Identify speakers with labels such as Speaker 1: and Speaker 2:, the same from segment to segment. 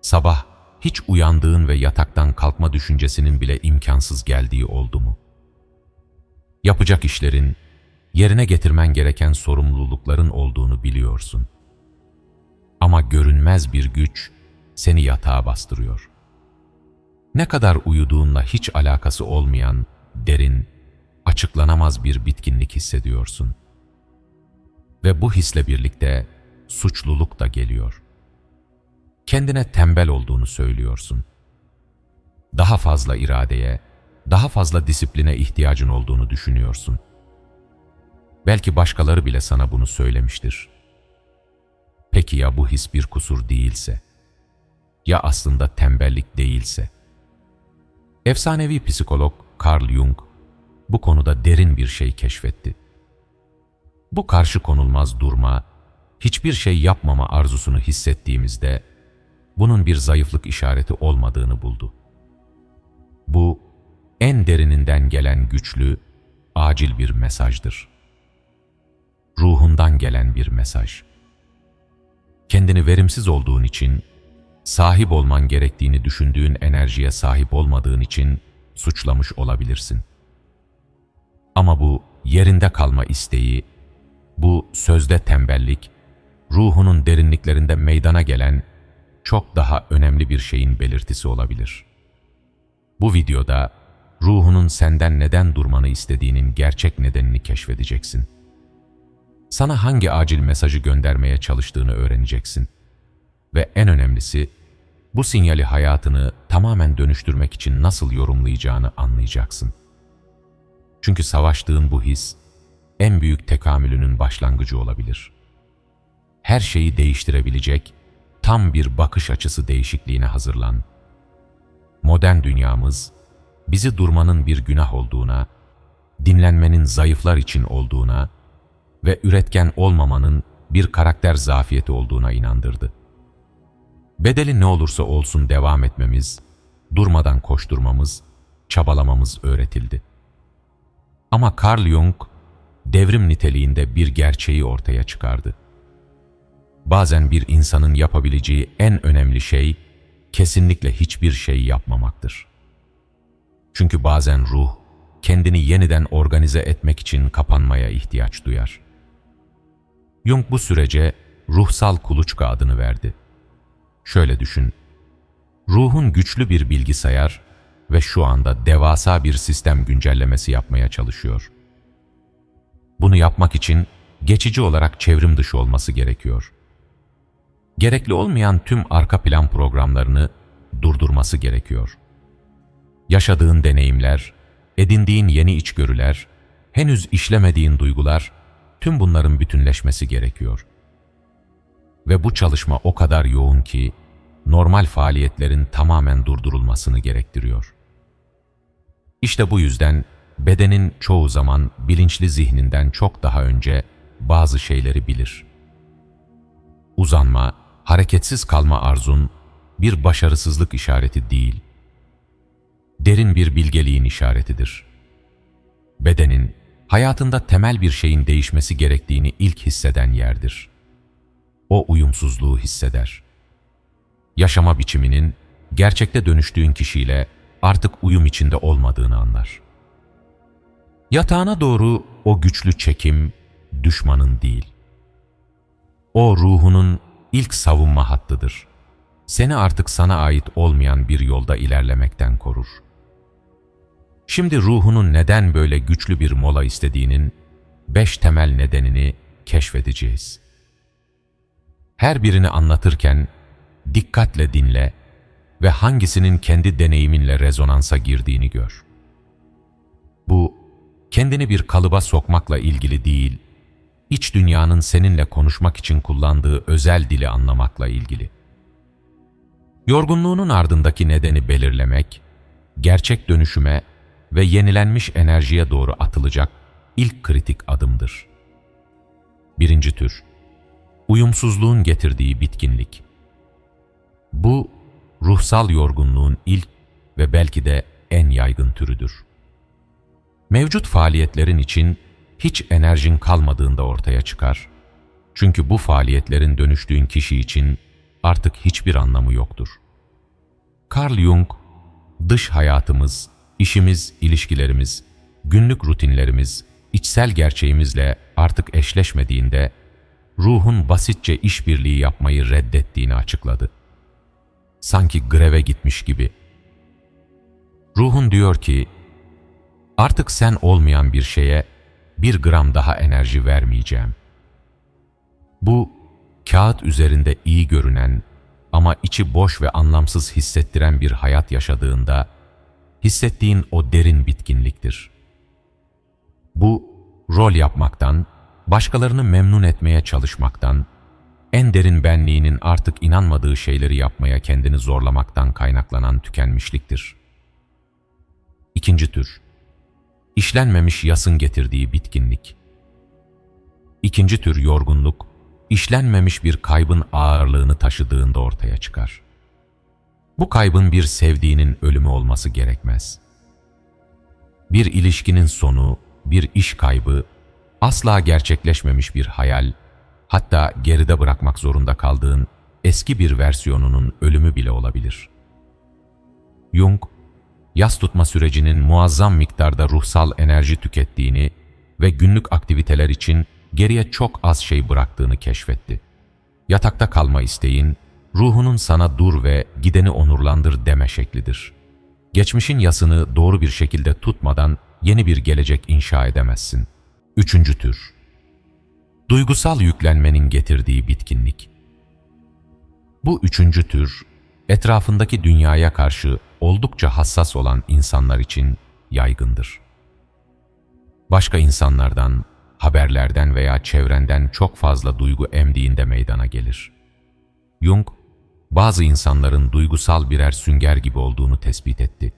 Speaker 1: Sabah hiç uyandığın ve yataktan kalkma düşüncesinin bile imkansız geldiği oldu mu? Yapacak işlerin, yerine getirmen gereken sorumlulukların olduğunu biliyorsun. Ama görünmez bir güç seni yatağa bastırıyor. Ne kadar uyuduğunla hiç alakası olmayan derin, açıklanamaz bir bitkinlik hissediyorsun. Ve bu hisle birlikte suçluluk da geliyor. Kendine tembel olduğunu söylüyorsun. Daha fazla iradeye, daha fazla disipline ihtiyacın olduğunu düşünüyorsun. Belki başkaları bile sana bunu söylemiştir. Peki ya bu his bir kusur değilse? Ya aslında tembellik değilse? Efsanevi psikolog Carl Jung bu konuda derin bir şey keşfetti. Bu karşı konulmaz durma, hiçbir şey yapmama arzusunu hissettiğimizde bunun bir zayıflık işareti olmadığını buldu. Bu en derininden gelen güçlü, acil bir mesajdır. Ruhundan gelen bir mesaj. Kendini verimsiz olduğun için, sahip olman gerektiğini düşündüğün enerjiye sahip olmadığın için suçlamış olabilirsin. Ama bu yerinde kalma isteği, bu sözde tembellik, ruhunun derinliklerinde meydana gelen çok daha önemli bir şeyin belirtisi olabilir. Bu videoda ruhunun senden neden durmanı istediğinin gerçek nedenini keşfedeceksin. Sana hangi acil mesajı göndermeye çalıştığını öğreneceksin. Ve en önemlisi, bu sinyali hayatını tamamen dönüştürmek için nasıl yorumlayacağını anlayacaksın. Çünkü savaştığın bu his, en büyük tekamülünün başlangıcı olabilir. Her şeyi değiştirebilecek, tam bir bakış açısı değişikliğine hazırlan. Modern dünyamız, bizi durmanın bir günah olduğuna, dinlenmenin zayıflar için olduğuna ve üretken olmamanın bir karakter zafiyeti olduğuna inandırdı. Bedeli ne olursa olsun devam etmemiz, durmadan koşturmamız, çabalamamız öğretildi. Ama Carl Jung, devrim niteliğinde bir gerçeği ortaya çıkardı. Bazen bir insanın yapabileceği en önemli şey, kesinlikle hiçbir şey yapmamaktır. Çünkü bazen ruh, kendini yeniden organize etmek için kapanmaya ihtiyaç duyar. Jung bu sürece ruhsal kuluçka adını verdi. Şöyle düşün, ruhun güçlü bir bilgisayar ve şu anda devasa bir sistem güncellemesi yapmaya çalışıyor. Bunu yapmak için geçici olarak çevrim dışı olması gerekiyor. Gerekli olmayan tüm arka plan programlarını durdurması gerekiyor. Yaşadığın deneyimler, edindiğin yeni içgörüler, henüz işlemediğin duygular, tüm bunların bütünleşmesi gerekiyor. Ve bu çalışma o kadar yoğun ki, normal faaliyetlerin tamamen durdurulmasını gerektiriyor. İşte bu yüzden bedenin çoğu zaman bilinçli zihninden çok daha önce bazı şeyleri bilir. Uzanma, hareketsiz kalma arzun bir başarısızlık işareti değil, derin bir bilgeliğin işaretidir. Bedenin, hayatında temel bir şeyin değişmesi gerektiğini ilk hisseden yerdir. O uyumsuzluğu hisseder. Yaşama biçiminin, gerçekte dönüştüğün kişiyle artık uyum içinde olmadığını anlar. Yatağına doğru o güçlü çekim, düşmanın değil. O ruhunun ilk savunma hattıdır. Seni artık sana ait olmayan bir yolda ilerlemekten korur. Şimdi ruhunun neden böyle güçlü bir mola istediğinin beş temel nedenini keşfedeceğiz. Her birini anlatırken dikkatle dinle ve hangisinin kendi deneyiminle rezonansa girdiğini gör. Bu, kendini bir kalıba sokmakla ilgili değil, iç dünyanın seninle konuşmak için kullandığı özel dili anlamakla ilgili. Yorgunluğunun ardındaki nedeni belirlemek, gerçek dönüşüme ve yenilenmiş enerjiye doğru atılacak ilk kritik adımdır. Birinci tür, uyumsuzluğun getirdiği bitkinlik. Bu, ruhsal yorgunluğun ilk ve belki de en yaygın türüdür. Mevcut faaliyetlerin için hiç enerjin kalmadığında ortaya çıkar. Çünkü bu faaliyetlerin dönüştüğün kişi için artık hiçbir anlamı yoktur. Carl Jung, dış hayatımız, işimiz, ilişkilerimiz, günlük rutinlerimiz, içsel gerçeğimizle artık eşleşmediğinde, ruhun basitçe işbirliği yapmayı reddettiğini açıkladı. Sanki greve gitmiş gibi. Ruhun diyor ki, artık sen olmayan bir şeye bir gram daha enerji vermeyeceğim. Bu, kağıt üzerinde iyi görünen ama içi boş ve anlamsız hissettiren bir hayat yaşadığında, hissettiğin o derin bitkinliktir. Bu, rol yapmaktan, başkalarını memnun etmeye çalışmaktan, en derin benliğinin artık inanmadığı şeyleri yapmaya kendini zorlamaktan kaynaklanan tükenmişliktir. İkinci tür, işlenmemiş yasın getirdiği bitkinlik. İkinci tür yorgunluk, işlenmemiş bir kaybın ağırlığını taşıdığında ortaya çıkar. Bu kaybın bir sevdiğinin ölümü olması gerekmez. Bir ilişkinin sonu, bir iş kaybı, asla gerçekleşmemiş bir hayal, hatta geride bırakmak zorunda kaldığın eski bir versiyonunun ölümü bile olabilir. Jung, yas tutma sürecinin muazzam miktarda ruhsal enerji tükettiğini ve günlük aktiviteler için geriye çok az şey bıraktığını keşfetti. Yatakta kalma isteğin, ruhunun sana dur ve gideni onurlandır deme şeklidir. Geçmişin yasını doğru bir şekilde tutmadan yeni bir gelecek inşa edemezsin. Üçüncü tür. Duygusal yüklenmenin getirdiği bitkinlik. Bu üçüncü tür, etrafındaki dünyaya karşı oldukça hassas olan insanlar için yaygındır. Başka insanlardan, haberlerden veya çevrenden çok fazla duygu emdiğinde meydana gelir. Jung, bazı insanların duygusal birer sünger gibi olduğunu tespit etti.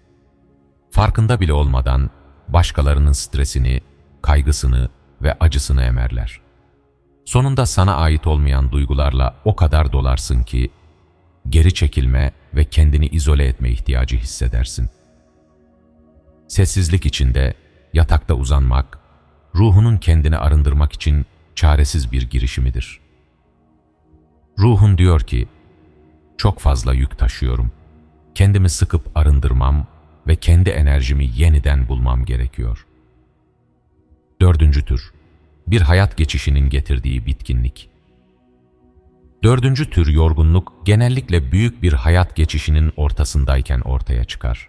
Speaker 1: Farkında bile olmadan başkalarının stresini, kaygısını ve acısını emerler. Sonunda sana ait olmayan duygularla o kadar dolarsın ki, geri çekilme ve kendini izole etme ihtiyacı hissedersin. Sessizlik içinde, yatakta uzanmak, ruhunun kendini arındırmak için çaresiz bir girişimidir. Ruhun diyor ki, çok fazla yük taşıyorum. Kendimi sıkıp arındırmam ve kendi enerjimi yeniden bulmam gerekiyor. Dördüncü tür, bir hayat geçişinin getirdiği bitkinlik. Dördüncü tür yorgunluk genellikle büyük bir hayat geçişinin ortasındayken ortaya çıkar.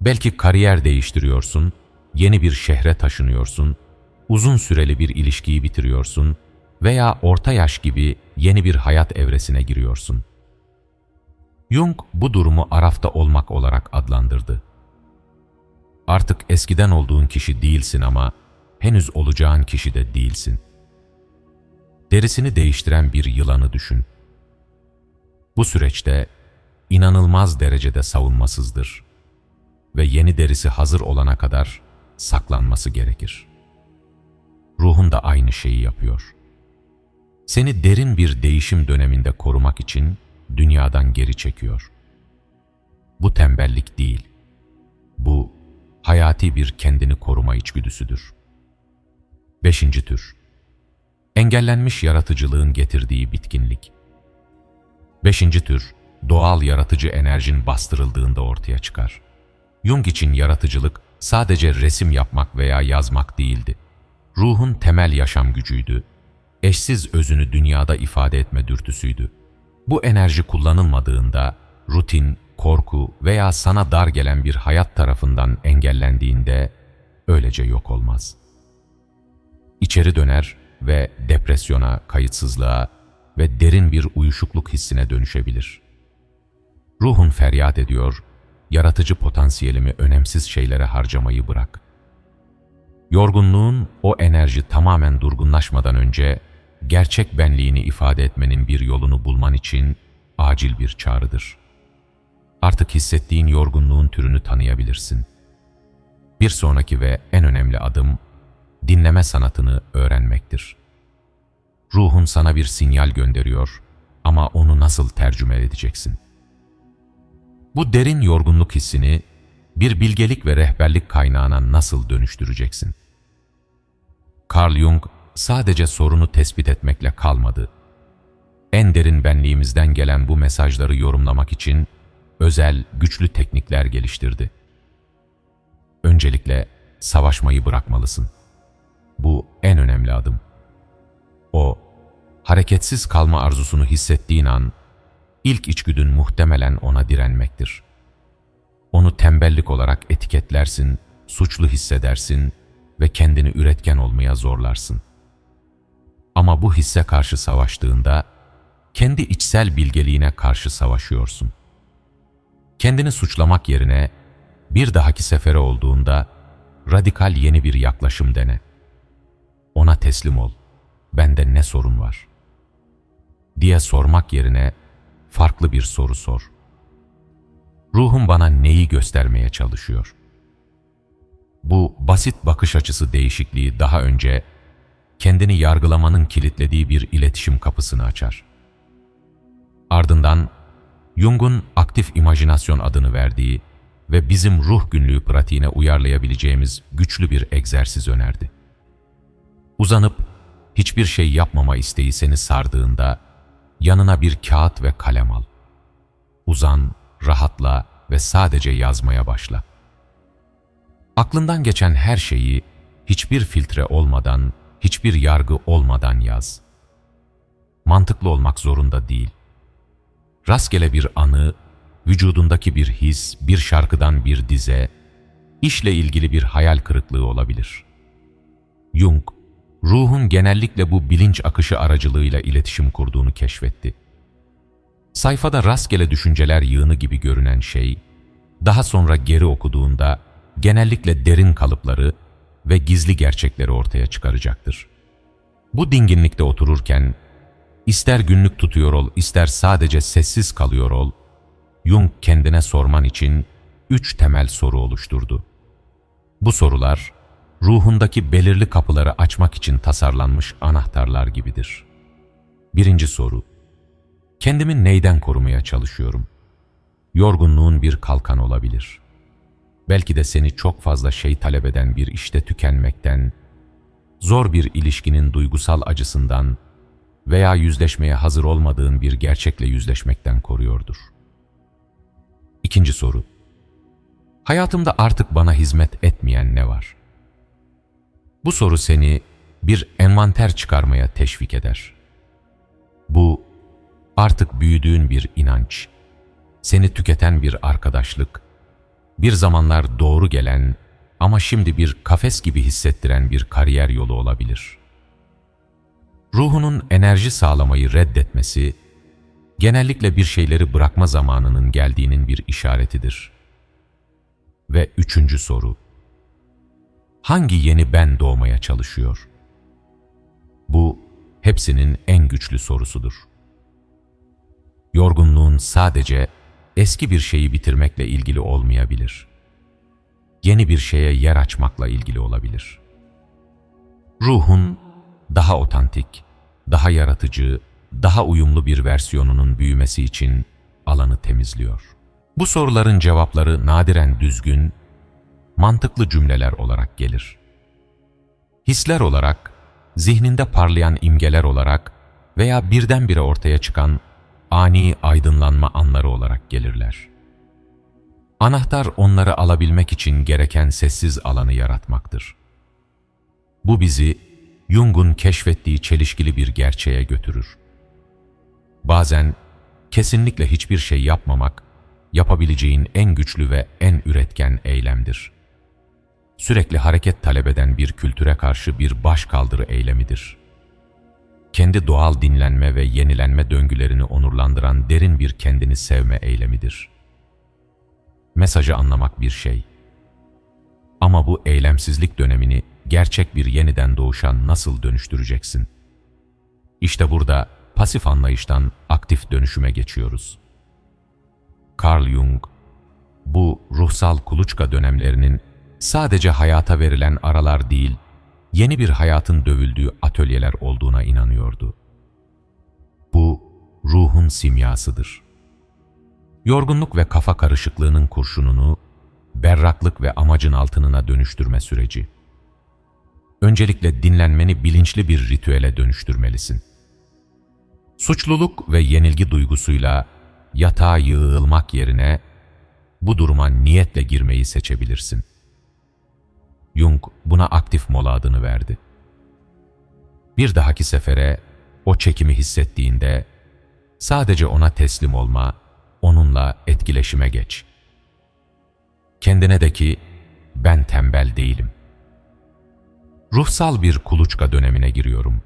Speaker 1: Belki kariyer değiştiriyorsun, yeni bir şehre taşınıyorsun, uzun süreli bir ilişkiyi bitiriyorsun veya orta yaş gibi yeni bir hayat evresine giriyorsun. Jung bu durumu arafta olmak olarak adlandırdı. Artık eskiden olduğun kişi değilsin ama henüz olacağın kişi de değilsin. Derisini değiştiren bir yılanı düşün. Bu süreçte inanılmaz derecede savunmasızdır ve yeni derisi hazır olana kadar saklanması gerekir. Ruhun da aynı şeyi yapıyor. Seni derin bir değişim döneminde korumak için dünyadan geri çekiyor. Bu tembellik değil. Bu hayati bir kendini koruma içgüdüsüdür. Beşinci tür. Engellenmiş yaratıcılığın getirdiği bitkinlik. Beşinci tür, doğal yaratıcı enerjin bastırıldığında ortaya çıkar. Jung için yaratıcılık sadece resim yapmak veya yazmak değildi. Ruhun temel yaşam gücüydü. Eşsiz özünü dünyada ifade etme dürtüsüydü. Bu enerji kullanılmadığında, rutin, korku veya sana dar gelen bir hayat tarafından engellendiğinde öylece yok olmaz. İçeri döner ve depresyona, kayıtsızlığa ve derin bir uyuşukluk hissine dönüşebilir. Ruhun feryat ediyor, yaratıcı potansiyelimi önemsiz şeylere harcamayı bırak. Yorgunluğun o enerji tamamen durgunlaşmadan önce gerçek benliğini ifade etmenin bir yolunu bulman için acil bir çağrıdır. Artık hissettiğin yorgunluğun türünü tanıyabilirsin. Bir sonraki ve en önemli adım dinleme sanatını öğrenmektir. Ruhun sana bir sinyal gönderiyor ama onu nasıl tercüme edeceksin? Bu derin yorgunluk hissini bir bilgelik ve rehberlik kaynağına nasıl dönüştüreceksin? Carl Jung sadece sorunu tespit etmekle kalmadı. En derin benliğimizden gelen bu mesajları yorumlamak için özel, güçlü teknikler geliştirdi. Öncelikle savaşmayı bırakmalısın. Bu en önemli adım. O, hareketsiz kalma arzusunu hissettiğin an, ilk içgüdün muhtemelen ona direnmektir. Onu tembellik olarak etiketlersin, suçlu hissedersin ve kendini üretken olmaya zorlarsın. Ama bu hisse karşı savaştığında, kendi içsel bilgeliğine karşı savaşıyorsun. Kendini suçlamak yerine, bir dahaki sefere olduğunda, radikal yeni bir yaklaşım dene. Ona teslim ol, bende ne sorun var? Diye sormak yerine, farklı bir soru sor. Ruhum bana neyi göstermeye çalışıyor? Bu basit bakış açısı değişikliği daha önce kendini yargılamanın kilitlediği bir iletişim kapısını açar. Ardından Jung'un aktif imajinasyon adını verdiği ve bizim ruh günlüğü pratiğine uyarlayabileceğimiz güçlü bir egzersiz önerdi. Uzanıp hiçbir şey yapmama isteği seni sardığında yanına bir kağıt ve kalem al. Uzan, rahatla ve sadece yazmaya başla. Aklından geçen her şeyi hiçbir filtre olmadan, hiçbir yargı olmadan yaz. Mantıklı olmak zorunda değil. Rastgele bir anı, vücudundaki bir his, bir şarkıdan bir dize, işle ilgili bir hayal kırıklığı olabilir. Jung, ruhun genellikle bu bilinç akışı aracılığıyla iletişim kurduğunu keşfetti. Sayfada rastgele düşünceler yığını gibi görünen şey, daha sonra geri okuduğunda genellikle derin kalıpları ve gizli gerçekleri ortaya çıkaracaktır. Bu dinginlikte otururken, ister günlük tutuyor ol, ister sadece sessiz kalıyor ol, Jung kendine sorman için üç temel soru oluşturdu. Bu sorular, ruhundaki belirli kapıları açmak için tasarlanmış anahtarlar gibidir. Birinci soru, kendimi neyden korumaya çalışıyorum? Yorgunluğun bir kalkan olabilir. Belki de seni çok fazla şey talep eden bir işte tükenmekten, zor bir ilişkinin duygusal acısından veya yüzleşmeye hazır olmadığın bir gerçekle yüzleşmekten koruyordur. İkinci soru, hayatımda artık bana hizmet etmeyen ne var? Bu soru seni bir envanter çıkarmaya teşvik eder. Bu artık büyüdüğün bir inanç, seni tüketen bir arkadaşlık, bir zamanlar doğru gelen ama şimdi bir kafes gibi hissettiren bir kariyer yolu olabilir. Ruhunun enerji sağlamayı reddetmesi, genellikle bir şeyleri bırakma zamanının geldiğinin bir işaretidir. Ve üçüncü soru, hangi yeni ben doğmaya çalışıyor? Bu, hepsinin en güçlü sorusudur. Yorgunluğun sadece eski bir şeyi bitirmekle ilgili olmayabilir. Yeni bir şeye yer açmakla ilgili olabilir. Ruhun daha otantik, daha yaratıcı, daha uyumlu bir versiyonunun büyümesi için alanı temizliyor. Bu soruların cevapları nadiren düzgün, mantıklı cümleler olarak gelir. Hisler olarak, zihninde parlayan imgeler olarak veya birdenbire ortaya çıkan ani aydınlanma anları olarak gelirler. Anahtar onları alabilmek için gereken sessiz alanı yaratmaktır. Bu bizi Jung'un keşfettiği çelişkili bir gerçeğe götürür. Bazen kesinlikle hiçbir şey yapmamak, yapabileceğin en güçlü ve en üretken eylemdir. Sürekli hareket talep eden bir kültüre karşı bir başkaldırı eylemidir kendi doğal dinlenme ve yenilenme döngülerini onurlandıran derin bir kendini sevme eylemidir. Mesajı anlamak bir şey. Ama bu eylemsizlik dönemini gerçek bir yeniden doğuşan nasıl dönüştüreceksin? İşte burada pasif anlayıştan aktif dönüşüme geçiyoruz. Carl Jung, bu ruhsal kuluçka dönemlerinin sadece hayata verilen aralar değil, yeni bir hayatın dövüldüğü atölyeler olduğuna inanıyordu. Bu ruhun simyasıdır. Yorgunluk ve kafa karışıklığının kurşununu berraklık ve amacın altınına dönüştürme süreci. Öncelikle dinlenmeni bilinçli bir ritüele dönüştürmelisin. Suçluluk ve yenilgi duygusuyla yatağa yığılmak yerine bu duruma niyetle girmeyi seçebilirsin. Jung buna aktif mola adını verdi. Bir dahaki sefere o çekimi hissettiğinde sadece ona teslim olma, onunla etkileşime geç. Kendine de ki ben tembel değilim. Ruhsal bir kuluçka dönemine giriyorum.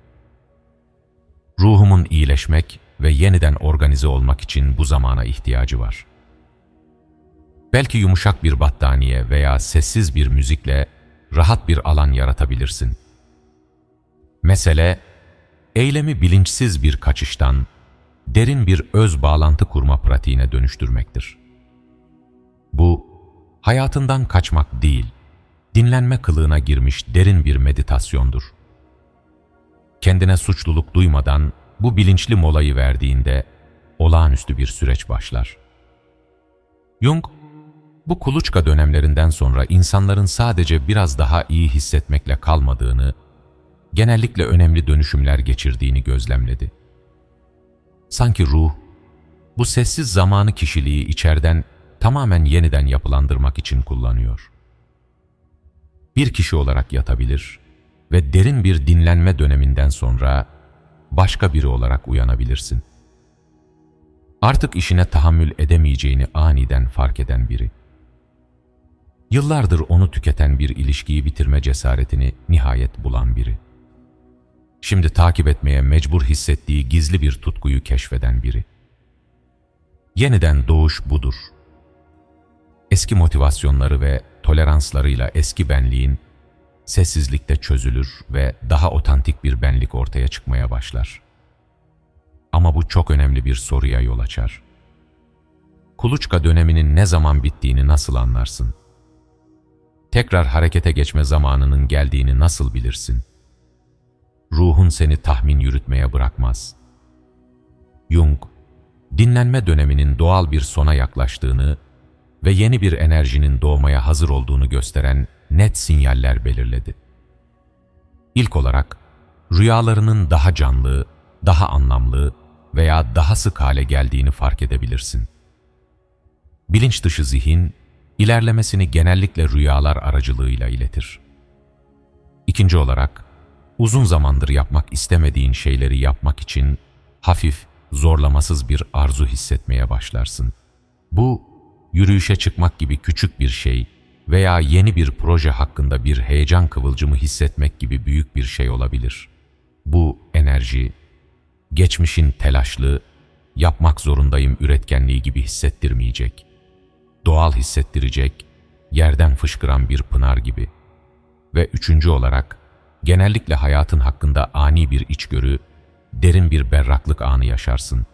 Speaker 1: Ruhumun iyileşmek ve yeniden organize olmak için bu zamana ihtiyacı var. Belki yumuşak bir battaniye veya sessiz bir müzikle rahat bir alan yaratabilirsin. Mesele, eylemi bilinçsiz bir kaçıştan, derin bir öz bağlantı kurma pratiğine dönüştürmektir. Bu, hayatından kaçmak değil, dinlenme kılığına girmiş derin bir meditasyondur. Kendine suçluluk duymadan bu bilinçli molayı verdiğinde olağanüstü bir süreç başlar. Jung, bu kuluçka dönemlerinden sonra insanların sadece biraz daha iyi hissetmekle kalmadığını, genellikle önemli dönüşümler geçirdiğini gözlemledi. Sanki ruh, bu sessiz zamanı kişiliği içerden tamamen yeniden yapılandırmak için kullanıyor. Bir kişi olarak yatabilir ve derin bir dinlenme döneminden sonra başka biri olarak uyanabilirsin. Artık işine tahammül edemeyeceğini aniden fark eden biri. Yıllardır onu tüketen bir ilişkiyi bitirme cesaretini nihayet bulan biri. Şimdi takip etmeye mecbur hissettiği gizli bir tutkuyu keşfeden biri. Yeniden doğuş budur. Eski motivasyonları ve toleranslarıyla eski benliğin sessizlikte çözülür ve daha otantik bir benlik ortaya çıkmaya başlar. Ama bu çok önemli bir soruya yol açar. Kuluçka döneminin ne zaman bittiğini nasıl anlarsın? Tekrar harekete geçme zamanının geldiğini nasıl bilirsin? Ruhun seni tahmin yürütmeye bırakmaz. Jung, dinlenme döneminin doğal bir sona yaklaştığını ve yeni bir enerjinin doğmaya hazır olduğunu gösteren net sinyaller belirledi. İlk olarak, rüyalarının daha canlı, daha anlamlı veya daha sık hale geldiğini fark edebilirsin. Bilinç dışı zihin, ilerlemesini genellikle rüyalar aracılığıyla iletir. İkinci olarak, uzun zamandır yapmak istemediğin şeyleri yapmak için hafif, zorlamasız bir arzu hissetmeye başlarsın. Bu, yürüyüşe çıkmak gibi küçük bir şey veya yeni bir proje hakkında bir heyecan kıvılcımı hissetmek gibi büyük bir şey olabilir. Bu enerji, geçmişin telaşlı, yapmak zorundayım üretkenliği gibi hissettirmeyecek. Doğal hissettirecek, yerden fışkıran bir pınar gibi. Ve üçüncü olarak, genellikle hayatın hakkında ani bir içgörü, derin bir berraklık anı yaşarsın.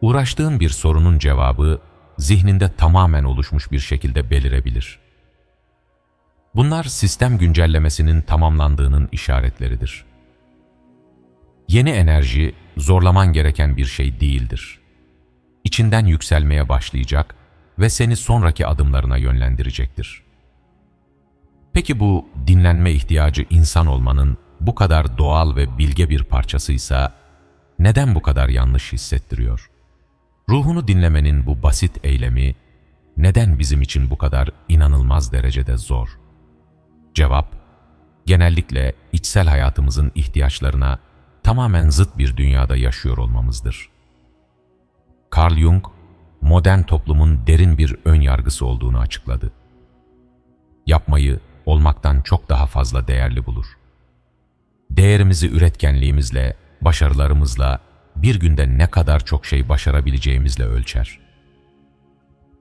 Speaker 1: Uğraştığın bir sorunun cevabı, zihninde tamamen oluşmuş bir şekilde belirebilir. Bunlar sistem güncellemesinin tamamlandığının işaretleridir. Yeni enerji zorlaman gereken bir şey değildir. İçinden yükselmeye başlayacak ve seni sonraki adımlarına yönlendirecektir. Peki bu dinlenme ihtiyacı insan olmanın bu kadar doğal ve bilge bir parçasıysa neden bu kadar yanlış hissettiriyor? Ruhunu dinlemenin bu basit eylemi neden bizim için bu kadar inanılmaz derecede zor? Cevap, genellikle içsel hayatımızın ihtiyaçlarına tamamen zıt bir dünyada yaşıyor olmamızdır. Carl Jung, modern toplumun derin bir ön yargısı olduğunu açıkladı. Yapmayı olmaktan çok daha fazla değerli bulur. Değerimizi üretkenliğimizle, başarılarımızla, bir günde ne kadar çok şey başarabileceğimizle ölçer.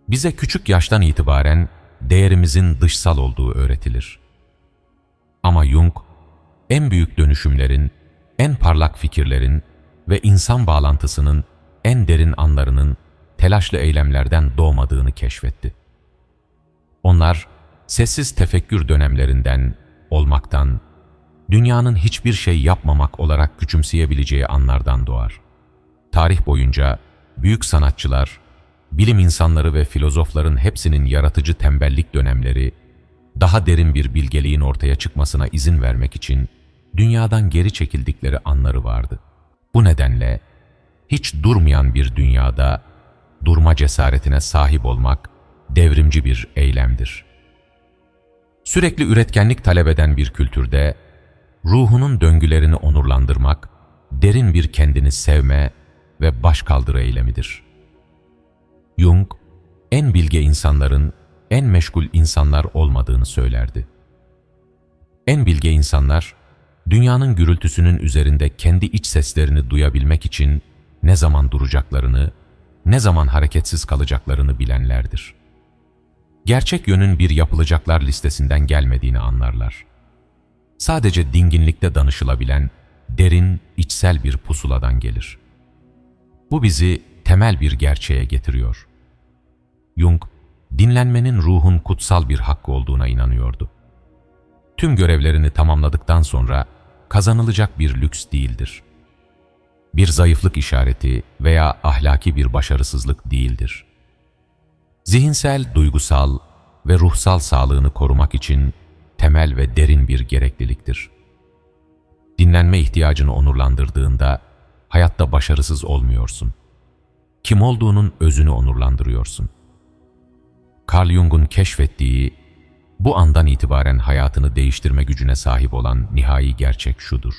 Speaker 1: Bize küçük yaştan itibaren değerimizin dışsal olduğu öğretilir. Ama Jung, en büyük dönüşümlerin, en parlak fikirlerin ve insan bağlantısının en derin anlarının telaşlı eylemlerden doğmadığını keşfetti. Onlar, sessiz tefekkür dönemlerinden, olmaktan, dünyanın hiçbir şey yapmamak olarak küçümseyebileceği anlardan doğar. Tarih boyunca büyük sanatçılar, bilim insanları ve filozofların hepsinin yaratıcı tembellik dönemleri, daha derin bir bilgeliğin ortaya çıkmasına izin vermek için dünyadan geri çekildikleri anları vardı. Bu nedenle hiç durmayan bir dünyada durma cesaretine sahip olmak devrimci bir eylemdir. Sürekli üretkenlik talep eden bir kültürde, ruhunun döngülerini onurlandırmak, derin bir kendini sevme ve başkaldırı eylemidir. Jung, en bilge insanların en meşgul insanlar olmadığını söylerdi. En bilge insanlar, dünyanın gürültüsünün üzerinde kendi iç seslerini duyabilmek için ne zaman duracaklarını, ne zaman hareketsiz kalacaklarını bilenlerdir. Gerçek yönün bir yapılacaklar listesinden gelmediğini anlarlar. Sadece dinginlikte danışılabilen derin, içsel bir pusuladan gelir. Bu bizi temel bir gerçeğe getiriyor. Jung, dinlenmenin ruhun kutsal bir hakkı olduğuna inanıyordu. Tüm görevlerini tamamladıktan sonra kazanılacak bir lüks değildir. Bir zayıflık işareti veya ahlaki bir başarısızlık değildir. Zihinsel, duygusal ve ruhsal sağlığını korumak için temel ve derin bir gerekliliktir. Dinlenme ihtiyacını onurlandırdığında hayatta başarısız olmuyorsun. Kim olduğunun özünü onurlandırıyorsun. Carl Jung'un keşfettiği, bu andan itibaren hayatını değiştirme gücüne sahip olan nihai gerçek şudur.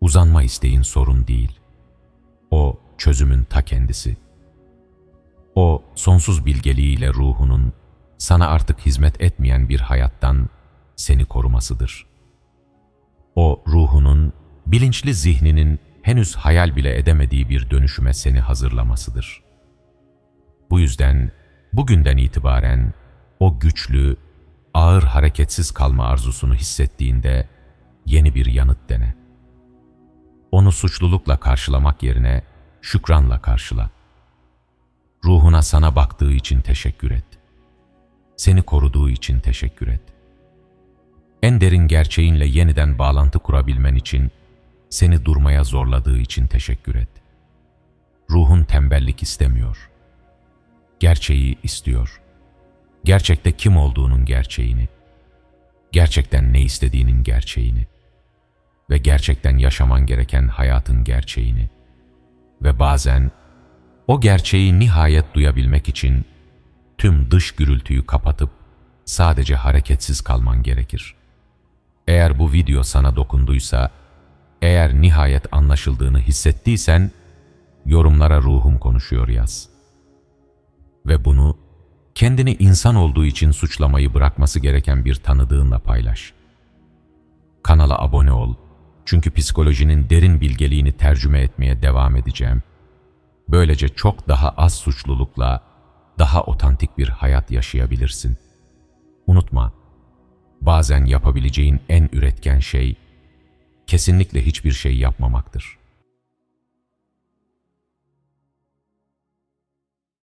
Speaker 1: Uzanma isteğin sorun değil. O çözümün ta kendisi. O sonsuz bilgeliğiyle ruhunun sana artık hizmet etmeyen bir hayattan seni korumasıdır. O ruhunun, bilinçli zihninin henüz hayal bile edemediği bir dönüşüme seni hazırlamasıdır. Bu yüzden bugünden itibaren o güçlü, ağır hareketsiz kalma arzusunu hissettiğinde yeni bir yanıt dene. Onu suçlulukla karşılamak yerine şükranla karşıla. Ruhuna sana baktığı için teşekkür et. Seni koruduğu için teşekkür et. En derin gerçeğinle yeniden bağlantı kurabilmen için, seni durmaya zorladığı için teşekkür et. Ruhun tembellik istemiyor. Gerçeği istiyor. Gerçekte kim olduğunun gerçeğini, gerçekten ne istediğinin gerçeğini ve gerçekten yaşaman gereken hayatın gerçeğini ve bazen o gerçeği nihayet duyabilmek için tüm dış gürültüyü kapatıp sadece hareketsiz kalman gerekir. Eğer bu video sana dokunduysa, eğer nihayet anlaşıldığını hissettiysen, yorumlara ruhum konuşuyor yaz. Ve bunu kendini insan olduğu için suçlamayı bırakması gereken bir tanıdığınla paylaş. Kanala abone ol, çünkü psikolojinin derin bilgeliğini tercüme etmeye devam edeceğim. Böylece çok daha az suçlulukla, daha otantik bir hayat yaşayabilirsin. Unutma, bazen yapabileceğin en üretken şey, kesinlikle hiçbir şey yapmamaktır.